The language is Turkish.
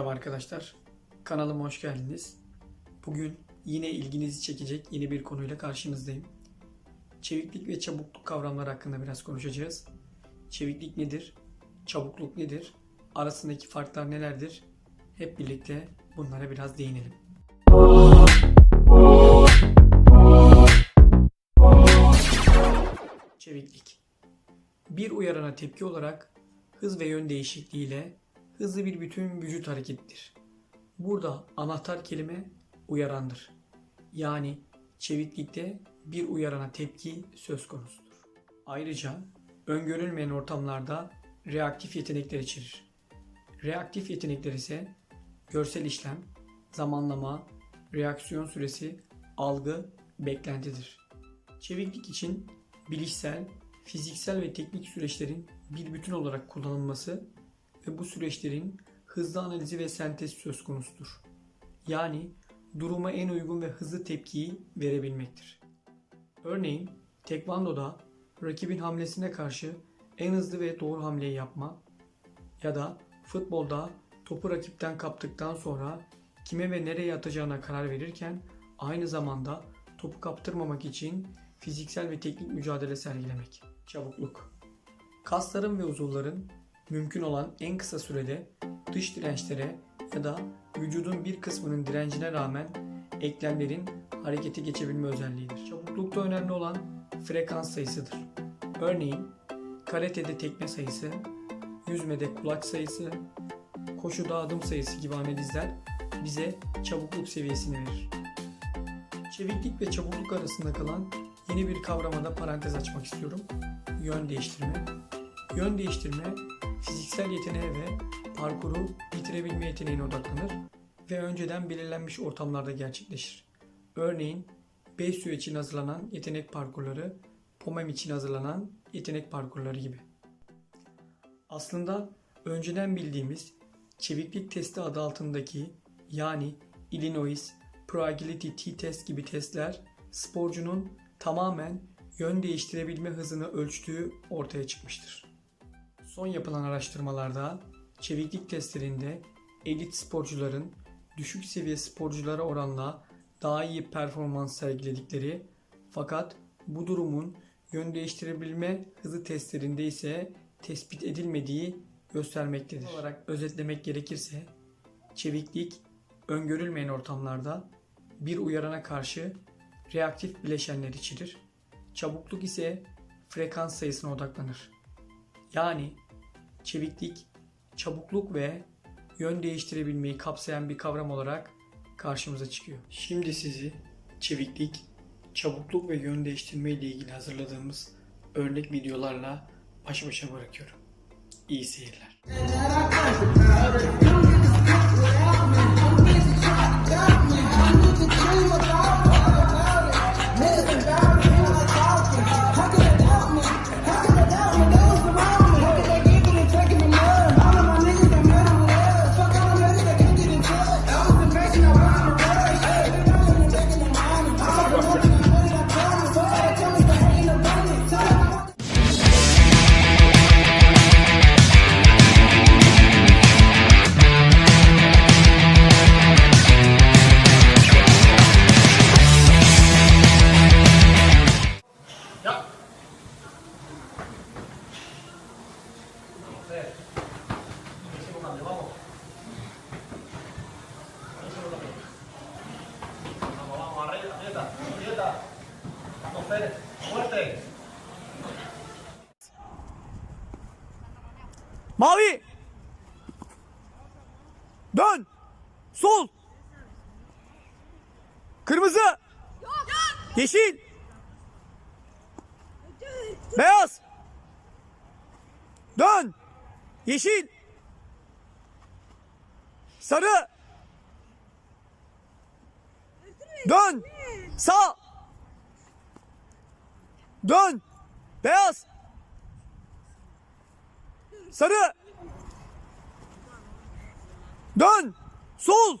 arkadaşlar. Kanalıma hoş geldiniz. Bugün yine ilginizi çekecek yeni bir konuyla karşınızdayım. Çeviklik ve çabukluk kavramları hakkında biraz konuşacağız. Çeviklik nedir? Çabukluk nedir? Arasındaki farklar nelerdir? Hep birlikte bunlara biraz değinelim. Çeviklik bir uyarana tepki olarak hız ve yön değişikliğiyle hızlı bir bütün vücut harekettir. Burada anahtar kelime uyarandır. Yani çeviklikte bir uyarana tepki söz konusudur. Ayrıca öngörülmeyen ortamlarda reaktif yetenekler içerir. Reaktif yetenekler ise görsel işlem, zamanlama, reaksiyon süresi, algı, beklentidir. Çeviklik için bilişsel, fiziksel ve teknik süreçlerin bir bütün olarak kullanılması ve bu süreçlerin hızlı analizi ve sentezi söz konusudur. Yani duruma en uygun ve hızlı tepkiyi verebilmektir. Örneğin tekvandoda rakibin hamlesine karşı en hızlı ve doğru hamleyi yapma ya da futbolda topu rakipten kaptıktan sonra kime ve nereye atacağına karar verirken aynı zamanda topu kaptırmamak için fiziksel ve teknik mücadele sergilemek. Çabukluk. Kasların ve uzuvların mümkün olan en kısa sürede dış dirençlere ya da vücudun bir kısmının direncine rağmen eklemlerin harekete geçebilme özelliğidir. Çabuklukta önemli olan frekans sayısıdır. Örneğin karatede tekme sayısı, yüzmede kulaç sayısı, koşuda adım sayısı gibi analizler bize çabukluk seviyesini verir. Çeviklik ve çabukluk arasında kalan yeni bir kavrama da parantez açmak istiyorum. Yön değiştirme. Yön değiştirme fiziksel yeteneğe ve parkuru bitirebilme yeteneğine odaklanır ve önceden belirlenmiş ortamlarda gerçekleşir. Örneğin BSU için hazırlanan yetenek parkurları, POMEM için hazırlanan yetenek parkurları gibi. Aslında önceden bildiğimiz çeviklik testi adı altındaki yani Illinois Pro Agility T-Test gibi testler sporcunun tamamen yön değiştirebilme hızını ölçtüğü ortaya çıkmıştır. Son yapılan araştırmalarda çeviklik testlerinde elit sporcuların düşük seviye sporculara oranla daha iyi performans sergiledikleri fakat bu durumun yön değiştirebilme hızı testlerinde ise tespit edilmediği göstermektedir. olarak özetlemek gerekirse çeviklik öngörülmeyen ortamlarda bir uyarana karşı reaktif bileşenler içerir. Çabukluk ise frekans sayısına odaklanır. Yani çeviklik, çabukluk ve yön değiştirebilmeyi kapsayan bir kavram olarak karşımıza çıkıyor. Şimdi sizi çeviklik, çabukluk ve yön değiştirme ile ilgili hazırladığımız örnek videolarla baş başa bırakıyorum. İyi seyirler. Aprieta, aprieta. Vamos, Pérez. Mavi. Dön. Sol. Kırmızı. Yeşil. Beyaz. Dön. Yeşil. Sarı. Dön. Sağ. Dön. Beyaz. Sarı. Dön. Sol.